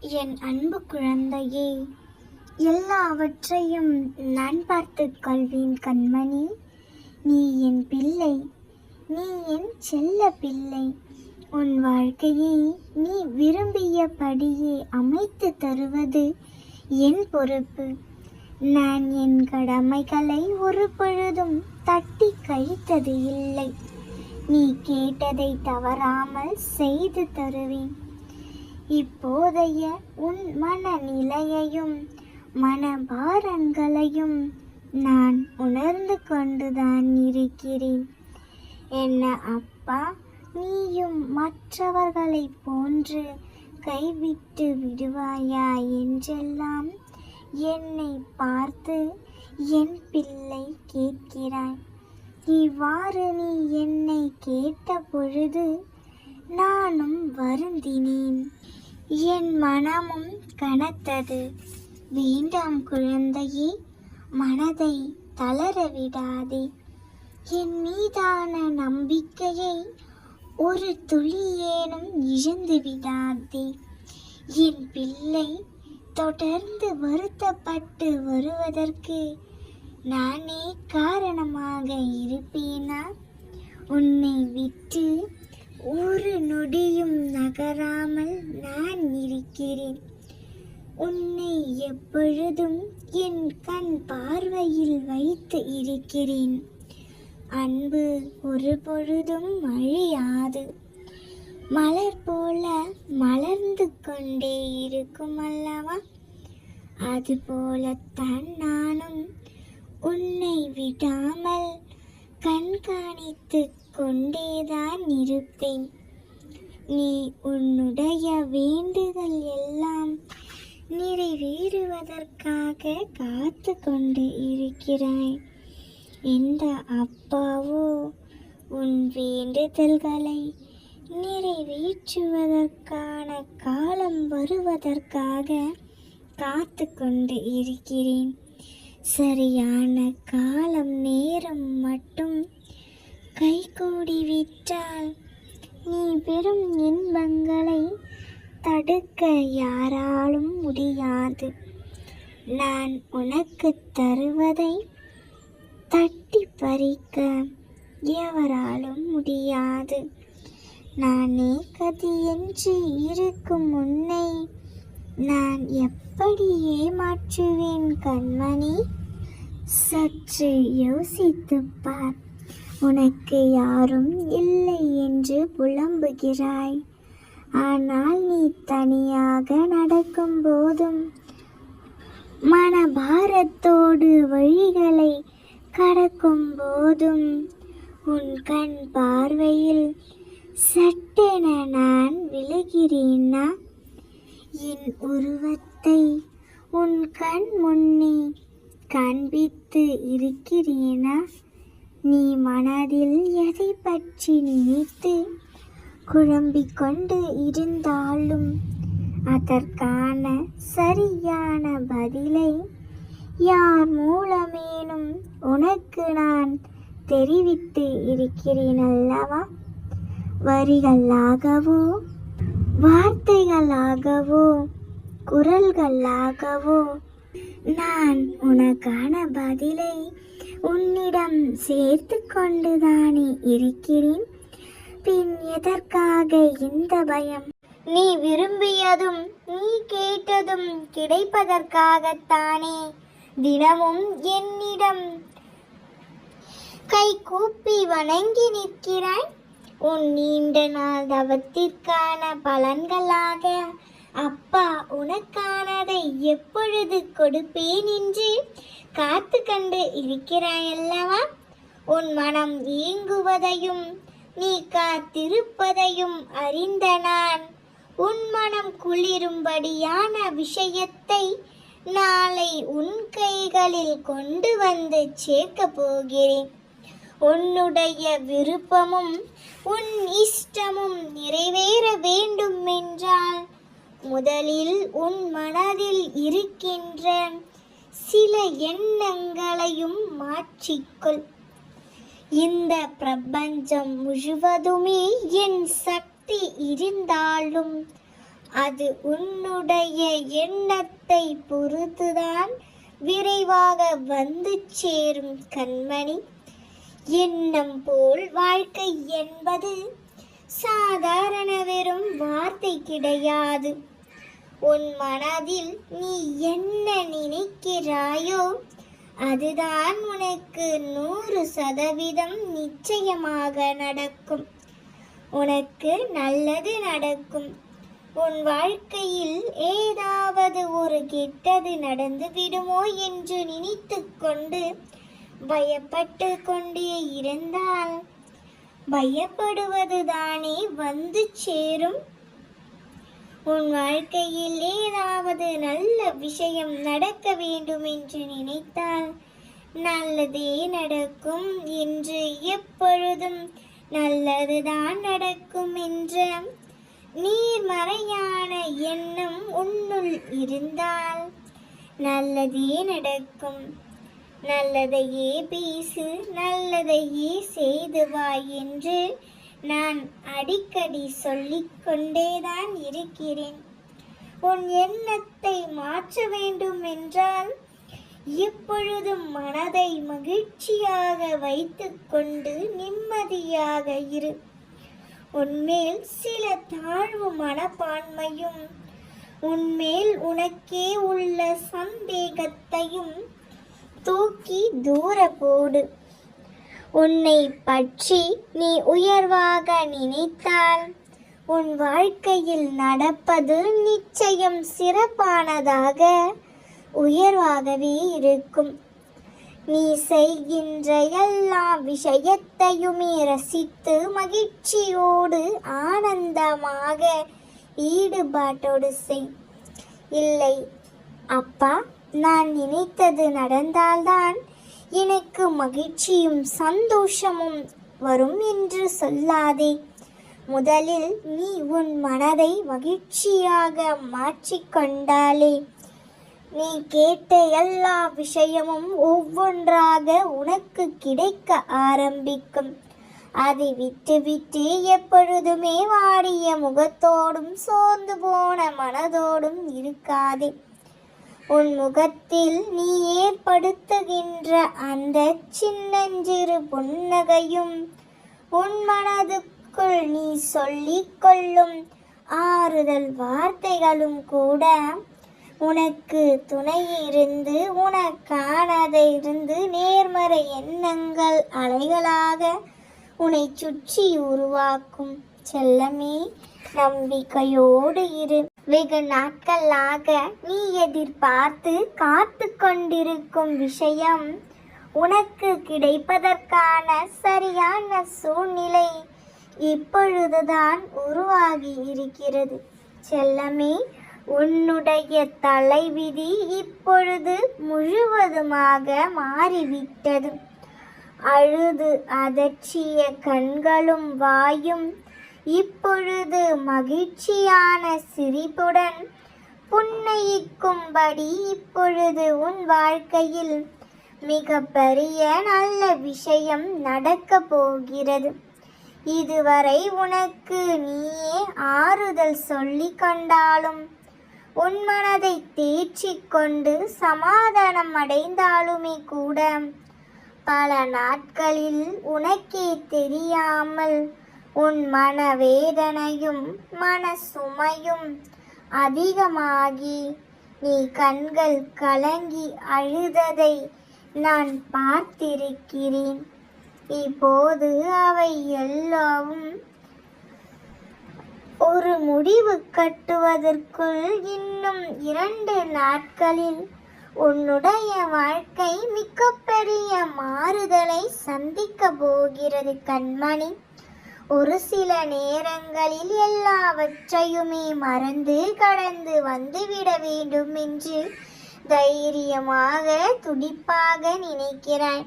என் அன்பு குழந்தையே எல்லாவற்றையும் நான் பார்த்துக் கொள்வேன் கண்மணி. நீ என் பிள்ளை நீ என் செல்ல பிள்ளை. உன் வாழ்க்கையை நீ விரும்பியபடியே அமைத்து தருவது என் பொறுப்பு. நான் என் கடமைகளை ஒரு பொழுதும் தட்டி கழித்தது இல்லை. நீ கேட்டதை தவறாமல் செய்து தருவேன். இப்போதைய உன் மனநிலையையும் மனபாரங்களையும் நான் உணர்ந்து கொண்டுதான் இருக்கிறேன். என்ன அப்பா நீயும் மற்றவர்களைப் போன்று கைவிட்டு விடுவாயா என்றெல்லாம் என்னை பார்த்து என் பிள்ளை கேட்கிறாய். இவ்வாறு நீ என்னை கேட்ட பொழுது நானும் வருந்தினேன். என் மனமும் கனத்தது. வேண்டாம் குழந்தையே மனதை தளர விடாதே. என் மீதான நம்பிக்கையை ஒரு துளியேனும் இழந்து விடாதே. என் பிள்ளை தொடர்ந்து வருத்தப்பட்டு வருவதற்கு நானே காரணமாக இருப்பேனா? உன்னை விட்டு ஒரு நொடியும் நகராமல் நான் இருக்கிறேன். உன்னை எப்பொழுதும் என் கண் பார்வையில் வைத்து இருக்கிறேன். அன்பு ஒரு பொழுதும் அழியாது. மலர் போல மலர்ந்து கொண்டே இருக்கும் அல்லவா? அதுபோலத்தான் நானும் உன்னை விடாமல் கண்காணித்து கொண்டேதான் இருப்பேன். நீ உன்னுடைய வேண்டுதல் எல்லாம் நிறைவேறுவதற்காக காத்து கொண்டு இருக்கிறாய். இந்த அப்பாவோ உன் வேண்டுதல்களை நிறைவேற்றுவதற்கான காலம் வருவதற்காக காத்து கொண்டு இருக்கிறேன். சரியான காலம் நேரம் மட்டும் கைகூடி விட்டால் நீ பெறும் இன்பங்களை தடுக்க யாராலும் முடியாது. நான் உனக்கு தருவதை தட்டி பறிக்க எவராலும் முடியாது. நானே கதியென்று இருக்கும் உன்னை நான் எப்படி ஏமாற்றுவேன் கண்மணி? சற்று யோசித்துப் பார். உனக்கு யாரும் இல்லை என்று புலம்புகிறாய். ஆனால் நீ தனியாக நடக்கும் போதும் மனபாரத்தோடு வழிகளை கடக்கும் போதும் உன் கண் பார்வையில் சட்டென நான் விழுகிறேனா? என் உருவத்தை உன் கண் முன்னே காண்பித்து இருக்கிறேனா? நீ மனதில் எதை பற்றி நினைத்து குழம்பிக் கொண்டு இருந்தாலும் அதற்கான சரியான பதிலை யார் மூலமேனும் உனக்கு நான் தெரிவித்து இருக்கிறேன் அல்லவா? வரிகளாகவோ வார்த்தைகளாகவோ குரல்களாகவோ நான் உனக்கான பதிலை உன்னிடம் சேர்த்து கொண்டுதானே இருக்கிறேன். பின் எதற்காக இந்த பயம்? நீ விரும்பியதும் நீ கேட்டதும் கிடைப்பதற்காகத்தானே தினமும் என்னிடம் கை கூப்பி வணங்கி நிற்கிறாய். உன் நீண்ட நாள் தவத்திற்கான பலன்களாக அப்பா உனக்கானதை எப்பொழுது கொடுப்பேன் என்று காத்து கண்டு இருக்கிறாயல்லவா? உன் மனம் ஏங்குவதையும் நீ காத்திருப்பதையும் அறிந்த நான். உன் மனம் குளிரும்படியான விஷயத்தை நாளை உன் கைகளில் கொண்டு வந்து சேர்க்கப் போகிறேன். உன்னுடைய விருப்பமும் உன் இஷ்டமும் நிறைவேற வேண்டும் என்றால் முதலில் உன் மனதில் இருக்கின்ற சில எண்ணங்களையும் மாற்றிக்கொள். இந்த பிரபஞ்சம் முழுவதுமே என் சக்தி இருந்தாலும் அது உன்னுடைய எண்ணத்தை பொறுத்துதான் விரைவாக வந்து சேரும் கண்மணி. எண்ணம் போல் வாழ்க்கை என்பது சாதாரண வெறும் வார்த்தை கிடையாது. உன் மனதில் நீ என்ன நினைக்கிறாயோ? அதுதான் உனக்கு நூறு சதவீதம் நிச்சயமாக நடக்கும். உனக்கு நல்லது நடக்கும். உன் வாழ்க்கையில் ஏதாவது ஒரு கெட்டது நடந்து விடுமோ என்று நினைத்து கொண்டு பயப்பட்டு கொண்டே இருந்தால் பயப்படுவது தானே வந்து சேரும். உன் வாழ்க்கையில் ஏதாவது நல்ல விஷயம் நடக்க வேண்டும் என்று நினைத்தால் நல்லதே நடக்கும் என்று எப்பொழுதும் நல்லதுதான் நடக்கும் என்ற நீர்மறையான எண்ணம் உன்னுள் இருந்தால் நல்லதே நடக்கும். நல்லதையே பேசு நல்லதையே செய்துவாய் என்று நான் அடிக்கடி சொல்லிக் கொண்டேதான் இருக்கிறேன். உன் எண்ணத்தை மாற்ற வேண்டும் என்றால் எப்பொழுதும் மனதை மகிழ்ச்சியாக வைத்துக்கொண்டு நிம்மதியாக இரு. உன்மேல் சில தாழ்வு மனப்பான்மையும் உன்மேல் உனக்கே உள்ள சந்தேகத்தையும் தூக்கி தூர போடு உன்னை பற்றி நீ உயர்வாக நினைத்தால் உன் வாழ்க்கையில் நடப்பது நிச்சயம் சிறப்பானதாக உயர்வாகவே இருக்கும். நீ செய்கின்ற எல்லா விஷயத்தையுமே ரசித்து மகிழ்ச்சியோடு ஆனந்தமாக ஈடுபாட்டோடு செய். இல்லை அப்பா நான் நினைத்தது நடந்தால்தான் எனக்கு மகிழ்ச்சியும் சந்தோஷமும் வரும் என்று சொல்லாதே. முதலில் நீ உன் மனதை மகிழ்ச்சியாக மாற்றிக்கொண்டாலே நீ கேட்ட எல்லா விஷயமும் ஒவ்வொன்றாக உனக்கு கிடைக்க ஆரம்பிக்கும். அதை விட்டுவிட்டு எப்பொழுதுமே வாடிய முகத்தோடும் சோர்ந்து போன மனதோடும் இருக்காதே. உன் முகத்தில் நீ ஏற்படுத்துகின்ற அந்த சின்னஞ்சிறு புன்னகையும் உன் மனதுக்குள் நீ சொல்லிக் கொள்ளும் ஆறுதல் வார்த்தைகளும் கூட உனக்கு துணை இருந்து உனக்கானதை இருந்து நேர்மறை எண்ணங்கள் அலைகளாக உன்னை சுற்றி உருவாக்கும். செல்லமே நம்பிக்கையோடு இரு. வெகு நாட்களாக நீ எதிர்பார்த்து காத்து கொண்டிருக்கும் விஷயம் உனக்கு கிடைப்பதற்கான சரியான சூழ்நிலை இப்பொழுதுதான் உருவாகி இருக்கிறது. செல்லமே உன்னுடைய தலைவிதி இப்பொழுது முழுவதுமாக மாறிவிட்டது. அழுது அதற்றிய கண்களும் வாயும் இப்பொழுது மகிழ்ச்சியான சிரிப்புடன் புன்னயிக்கும்படி இப்பொழுது உன் வாழ்க்கையில் மிக பெரிய நல்ல விஷயம் நடக்கப் போகிறது. இதுவரை உனக்கு நீயே ஆறுதல் சொல்லிக் கொண்டாலும் உன் மனதை தேற்றிக் கொண்டு சமாதானம் அடைந்தாலுமே கூட பல நாட்களில் உனக்கே தெரியாமல் உன் மனவேதனையும் மன சுமையும் அதிகமாகி நீ கண்கள் கலங்கி அழுததை நான் பார்த்திருக்கிறேன். இப்போது அவை எல்லாவும் ஒரு முடிவு கட்டுவதற்குள் இன்னும் இரண்டு நாட்களில் உன்னுடைய வாழ்க்கை மிகப்பெரிய மாறுதலை சந்திக்க போகிறது கண்மணி. ஒரு சில நேரங்களில் எல்லாவற்றையுமே மறந்து கடந்து வந்துவிட வேண்டும் என்று தைரியமாக துடிப்பாக நினைக்கிறாய்.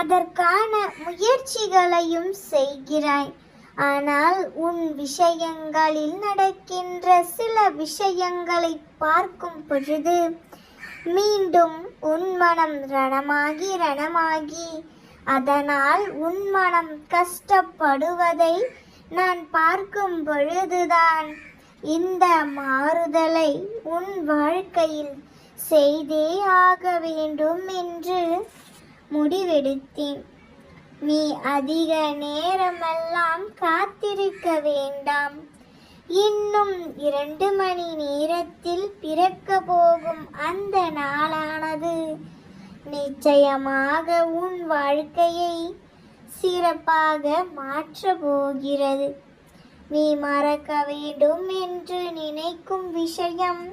அதற்கான முயற்சிகளையும் செய்கிறாய். ஆனால் உன் விஷயங்களில் நடக்கின்ற சில விஷயங்களை பார்க்கும் பொழுது மீண்டும் உன் மனம் ரணமாகி ரணமாகி அதனால் உன் மனம் கஷ்டப்படுவதை நான் பார்க்கும் பொழுதுதான் இந்த மாறுதலை உன் வாழ்க்கையில் செய்தே ஆக வேண்டும் என்று முடிவெடுத்தேன். நீ அதிக நேரமெல்லாம் காத்திருக்க வேண்டாம். இன்னும் இரண்டு மணி நேரத்தில் பிறக்க போகும் அந்த நாளானது நிச்சயமாக உன் வாழ்க்கையை சிறப்பாக மாற்றப் போகிறது. நீ மறக்க வேண்டும் என்று நினைக்கும் விஷயம்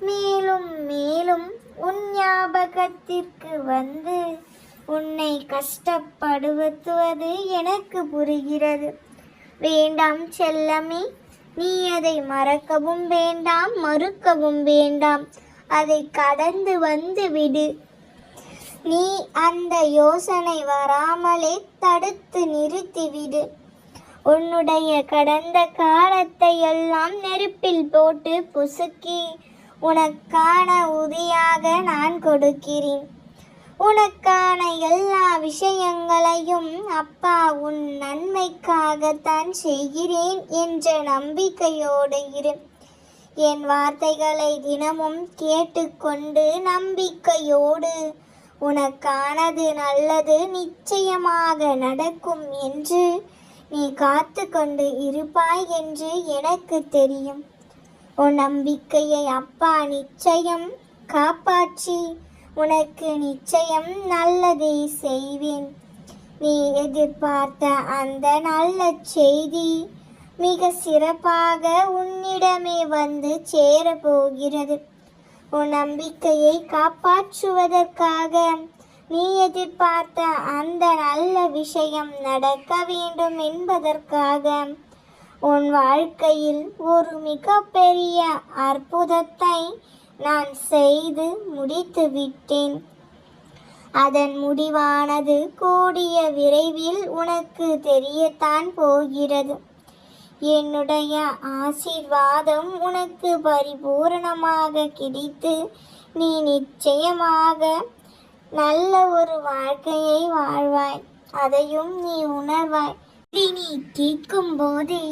மேலும் மேலும் உன் ஞாபகத்திற்கு வந்து உன்னை கஷ்டப்படுத்துவது எனக்கு புரிகிறது. வேண்டாம் செல்லமே நீ அதை மறக்கவும் வேண்டாம் மறுக்கவும் வேண்டாம். அதை கடந்து வந்து விடு. நீ அந்த யோசனை வராமலே தடுத்து நிறுத்திவிடு. உன்னுடைய கடந்த காலத்தை எல்லாம் நெருப்பில் போட்டு புசுக்கி உனக்கான உதியாக நான் கொடுக்கிறேன். உனக்கான எல்லா விஷயங்களையும் அப்பா உன் நன்மைக்காகத்தான் செய்கிறேன் என்ற நம்பிக்கையோடு இரு. என் வார்த்தைகளை தினமும் கேட்டுக்கொண்டு நம்பிக்கையோடு உனக்கானது நல்லது நிச்சயமாக நடக்கும் என்று நீ காத்து கொண்டு இருப்பாய் என்று எனக்கு தெரியும். உன் நம்பிக்கையை அப்பா நிச்சயம் காப்பாற்றி உனக்கு நிச்சயம் நல்லதை செய்வேன். நீ எதிர்பார்த்த அந்த நல்ல செய்தி மிக சிறப்பாக உன்னிடமே வந்து சேரப்போகிறது உன் நம்பிக்கையை காப்பாற்றுவதற்காக நீ எதிர்பார்த்த அந்த நல்ல விஷயம் நடக்க வேண்டும் என்பதற்காக உன் வாழ்க்கையில் ஒரு மிகப்பெரிய அற்புதத்தை நான் செய்து முடித்து விட்டேன். அதன் முடிவானது கூடிய விரைவில் உனக்கு தெரியத்தான் போகிறது. என்னுடைய ஆசீர்வாதம் உனக்கு பரிபூரணமாக கிடைத்து நீ நிச்சயமாக நல்ல ஒரு வாழ்க்கையை வாழ்வாய். அதையும் நீ உணர்வாய். நீ கேட்கும் போதே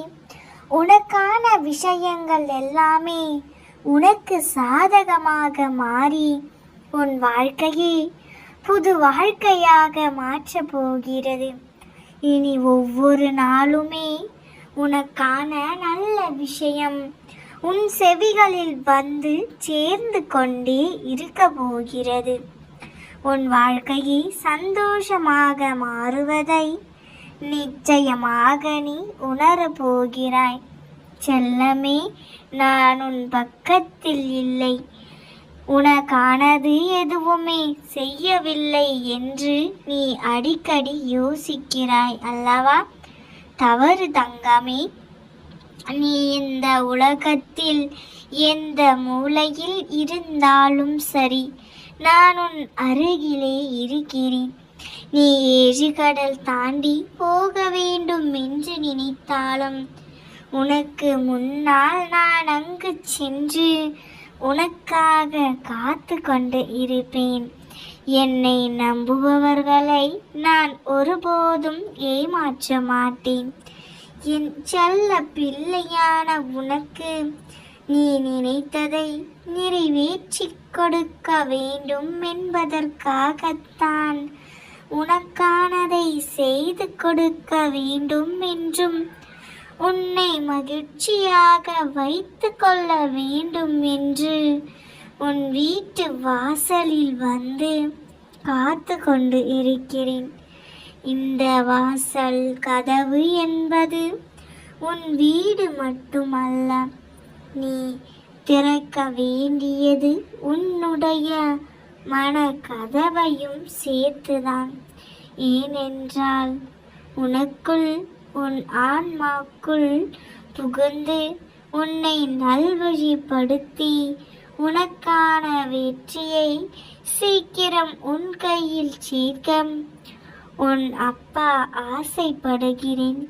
உனக்கான விஷயங்கள் எல்லாமே உனக்கு சாதகமாக மாறி உன் வாழ்க்கையை புது வாழ்க்கையாக மாற்றப் போகிறது. இனி ஒவ்வொரு நாளுமே உனக்கான நல்ல விஷயம். உன் செவிகளில் வந்து சேர்ந்து கொண்டே இருக்க போகிறது. உன் வாழ்க்கையை சந்தோஷமாக மாறுவதை நிச்சயமாக நீ உணரப் போகிறாய். செல்லமே நான் உன் பக்கத்தில் இல்லை. உனக்கானது எதுவுமே செய்யவில்லை என்று நீ அடிக்கடி யோசிக்கிறாய் அல்லவா? தவறு தங்கமே. நீ இந்த உலகத்தில் எந்த மூலையில் இருந்தாலும் சரி நான் உன் அருகிலே இருக்கிறேன். நீ ஏழிகடல் தாண்டி போக வேண்டும் என்று நினைத்தாலும் உனக்கு முன்னால் நான் அங்கு சென்று உனக்காக காத்து கொண்டு இருப்பேன். என்னை நம்புபவர்களை நான் ஒருபோதும் ஏமாற்ற மாட்டேன். என் செல்ல பிள்ளையான உனக்கு நீ நினைத்ததை நிறைவேற்றி கொடுக்க வேண்டும் என்பதற்காகத்தான் உனக்கானதை செய்து கொடுக்க வேண்டும் என்றும் உன்னை மகிழ்ச்சியாக வைத்து கொள்ள வேண்டும் என்று உன் வீட்டு வாசலில் வந்து காத்து கொண்டு இருக்கிறேன். இந்த வாசல் கதவு என்பது உன் வீடு மட்டுமல்ல. நீ திறக்க வேண்டியது உன்னுடைய மன கதவையும் சேர்த்துதான். ஏனென்றால் உனக்குள் உன் ஆன்மாக்குள் புகுந்து உன்னை நல்வழிப்படுத்தி உனக்கான வெற்றியை சீக்கிரம் உன் கையில் சேர்க்க உன் அப்பா ஆசைப்படுகிறேன்.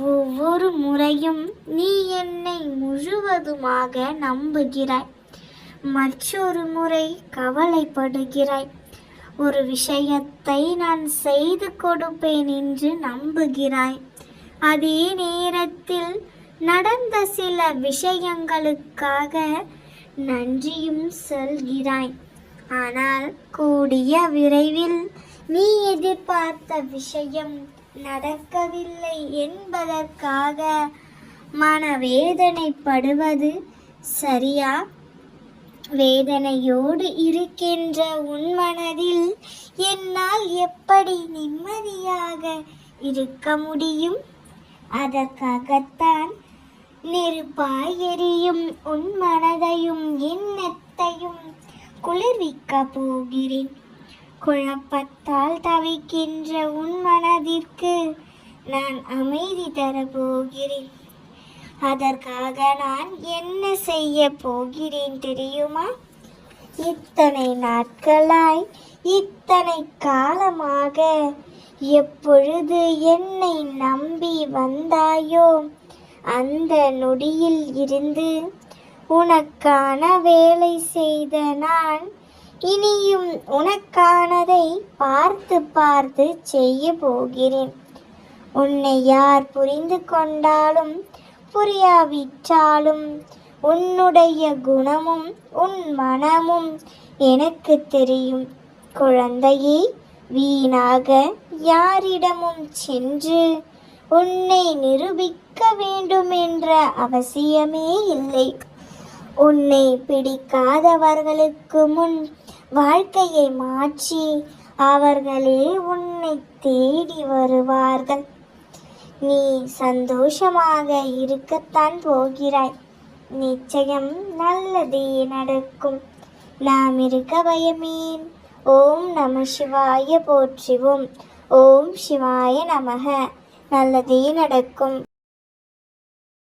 ஒவ்வொரு முறையும் நீ என்னை முழுவதுமாக நம்புகிறாய். மற்றொரு முறை கவலைப்படுகிறாய். ஒரு விஷயத்தை நான் செய்து கொடுப்பேன் என்று நம்புகிறாய். அதே நேரத்தில் நடந்த சில விஷயங்களுக்காக நன்றியும் சொல்கிறாய். ஆனால் கூடிய விரைவில் நீ எதிர்பார்த்த விஷயம் நடக்கவில்லை என்பதற்காக மனவேதனைப்படுவது சரியா? வேதனையோடு இருக்கின்ற உன் மனதில் என்னால் எப்படி நிம்மதியாக இருக்க முடியும்? அதற்காகத்தான் நெருப்பாய் எரியும் உன் மனதையும் எண்ணத்தையும் குளிர்விக்க போகிறேன். குழப்பத்தால் தவிக்கின்ற உன் மனதிற்கு நான் அமைதி தர போகிறேன். அதற்காக நான் என்ன செய்ய போகிறேன் தெரியுமா? இத்தனை நாட்களாய் இத்தனை காலமாக எப்பொழுது என்னை நம்பி வந்தாயோ? அந்த நொடியில் இருந்து உனக்கான வேலை செய்த நான் இனியும் உனக்கானதை பார்த்து பார்த்து செய்ய போகிறேன். உன்னை யார் புரிந்து கொண்டாலும் புரியாவிட்டாலும் உன்னுடைய குணமும் உன் மனமும் எனக்கு தெரியும். குழந்தையே வீணாக யாரிடமும் சென்று உன்னை நிரூபிக்க வேண்டும் என்ற அவசியமே இல்லை. உன்னை பிடிக்காதவர்களுக்கு முன் வாழ்க்கையை மாற்றி அவர்களே உன்னை தேடி வருவார்கள். நீ சந்தோஷமாக இருக்கத்தான் போகிறாய். நிச்சயம் நல்லதே நடக்கும். நாம் இருக்க பயமேன். ஓம் நம சிவாய போற்றிவோம். ஓம் சிவாய நமக. நல்லதே நடக்கும்.